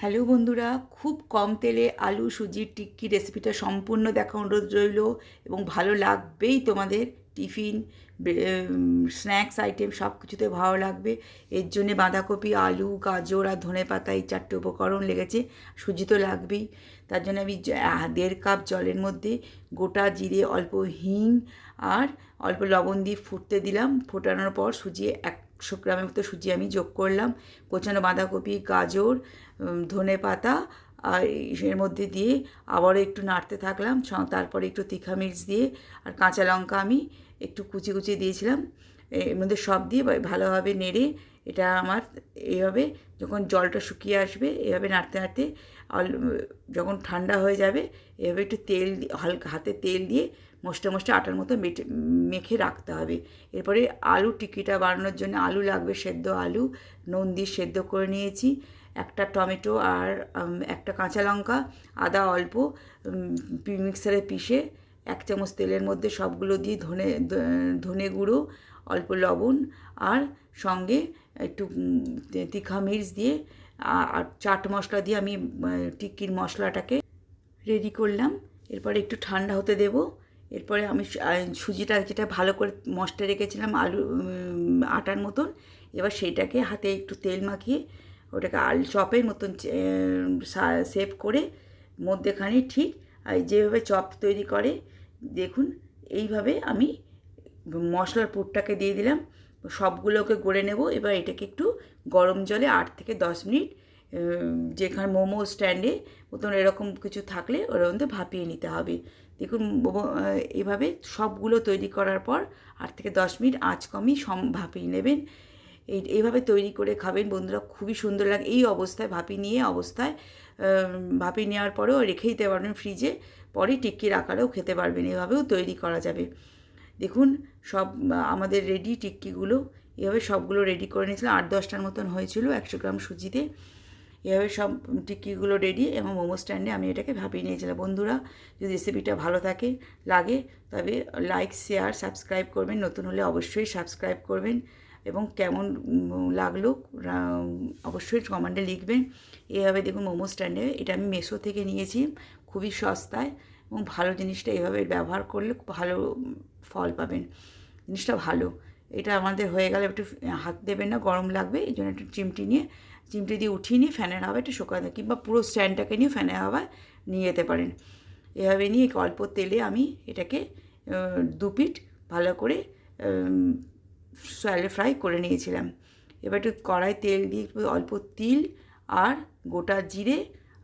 Hello বন্ধুরা, খুব কম তেলে আলু, সুজির টিক্কি রেসিপিটা সম্পূর্ণ দেখা অনুরোধ রইল এবং ভালো লাগবেই তোমাদের টিফিন স্ন্যাক্স আইটেম সব কিছুতে ভালো লাগবে। এর জন্যে বাঁধাকপি, আলু, গাজর আর ধনে পাতা এই চারটে উপকরণ লেগেছে, সুজি তো লাগবেই। তার জন্য আমি দেড় কাপ জলের মধ্যে গোটা জিরে, অল্প হিং আর অল্প লবণ দিয়ে ফুটতে দিলাম। ফোটানোর পর সুজি একশো গ্রামের মতো সুজি আমি যোগ করলাম। কোচানো বাঁধাকপি, গাজর ধনে পাতা আর এর মধ্যে দিয়ে আবারও একটু নাড়তে থাকলাম। তারপরে একটু তিখা মির্চ দিয়ে আর কাঁচা লঙ্কা আমি একটু কুচি কুচি দিয়েছিলাম। এর মধ্যে সব দিয়ে ভালোভাবে নেড়ে এটা আমার এইভাবে যখন জলটা শুকিয়ে আসবে এভাবে নাড়তে নাড়তে যখন ঠান্ডা হয়ে যাবে এভাবে একটু তেল হালকা হাতে তেল দিয়ে মোষটা মোষটা আটার মতো মেটে, মেখে রাখতে হবে। এরপরে আলু টিকিটা বানানোর জন্য আলু লাগবে সেদ্ধ আলু, নুন দিয়ে সেদ্ধ করে নিয়েছি। একটা টমেটো আর একটা কাঁচা লঙ্কা, আদা অল্প মিক্সারে পিষে এক চামচ তেলের মধ্যে সবগুলো দিয়ে ধনে ধনে গুঁড়ো, অল্প লবণ আর সঙ্গে একটু তিখা মির্চ দিয়ে আর চাট মশলা দিয়ে আমি টিক্কির মশলাটাকে রেডি করলাম। এরপরে একটু ঠান্ডা হতে দেব। এরপরে আমি সুজিটা যেটা ভালো করে মশটা রেখেছিলাম আলু আটার মতন, এবার সেইটাকে হাতে একটু তেল মাখিয়ে ওটাকে আল, চপের মতন সেভ করে মধ্যেখানে ঠিক, আর যেভাবে চপ তৈরি করে, দেখুন, এইভাবে আমি মশলার পুরটাকে দিয়ে দিলাম। সবগুলোকে গড়ে নেব, এবার এটাকে একটু গরম জলে আট থেকে দশ মিনিট যেখানে মোমো স্ট্যান্ডে মতন এরকম কিছু থাকলে ওর মধ্যে ভাপিয়ে নিতে হবে। দেখুন এভাবে সবগুলো তৈরি করার পর আট থেকে দশ মিনিট আঁচ কমই সম, ভাপিয়ে নেবেন। এই এইভাবে তৈরি করে খাবেন। বন্ধুরা, খুবই সুন্দর লাগে, এই অবস্থায় ভাপিয়ে নিয়ে অবস্থায় ভাপিয়ে নেওয়ার পরেও রেখে দিতে পারবেন ফ্রিজে, পরে টিক্কির আকারেও খেতে পারবেন। এভাবেও তৈরি করা যাবে। দেখুন, সব, আমাদের রেডি টিক্কিগুলো। এভাবে সবগুলো রেডি করে নিয়েছিলাম। আট দশটার মতন হয়েছিল একশো গ্রাম সুজিতে। এভাবে সব টিক্কিগুলো রেডি এবং মোমো স্ট্যান্ডে আমি এটাকে ভাপিয়ে নিয়েছিলাম। বন্ধুরা, যদি রেসিপিটা ভালো থাকে, লাগে, তবে লাইক শেয়ার সাবস্ক্রাইব করবেন। নতুন হলে অবশ্যই সাবস্ক্রাইব করবেন এবং কেমন লাগল অবশ্যই কমেন্টে লিখবেন। এভাবে দেখুন মোমো স্ট্যান্ডে এটা আমি মেশো থেকে নিয়েছি, খুবই সস্তায় এবং ভালো জিনিসটা এভাবে ব্যবহার করলে ভালো ফল পাবেন। জিনিসটা ভালো। এটা আমাদের হয়ে গেলে একটু হাত দেবেন না গরম লাগবে এই জন্য একটু চিমটি নিয়ে চিমটি দিয়ে উঠিয়ে নিয়ে ফ্যানের হাওয়া একটু শুকাতে কিংবা পুরো স্ট্যান্ডটাকে নিয়ে ফ্যানের হাওয়া নিয়ে যেতে পারেন। এভাবে নিয়ে অল্প তেলে আমি এটাকে আহ, দু পিঠ ভালো করে স্যালে ফ্রাই করে নিয়েছিলাম। এবার একটু কড়াই তেল দিয়ে একটু অল্প তিল আর গোটা জিরে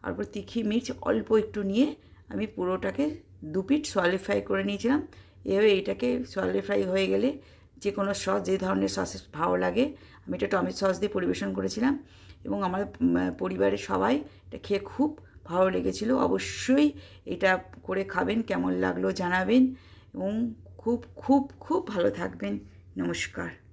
আর তিখি মির্চ অল্প একটু নিয়ে আমি পুরোটাকে দু পিঠ সোয়ালে ফ্রাই করে নিয়েছিলাম। এভাবে এটাকে সোয়ালে ফ্রাই হয়ে গেলে যে কোনো সস, যে ধরনের সসের ভালো লাগে, আমি এটা টমেটো সস দিয়ে পরিবেশন করেছিলাম এবং আমার পরিবারের সবাই এটা খেয়ে খুব ভালো লেগেছিল। অবশ্যই এটা করে খাবেন, কেমন লাগল জানাবেন এবং খুব খুব খুব ভালো থাকবেন। নমস্কার।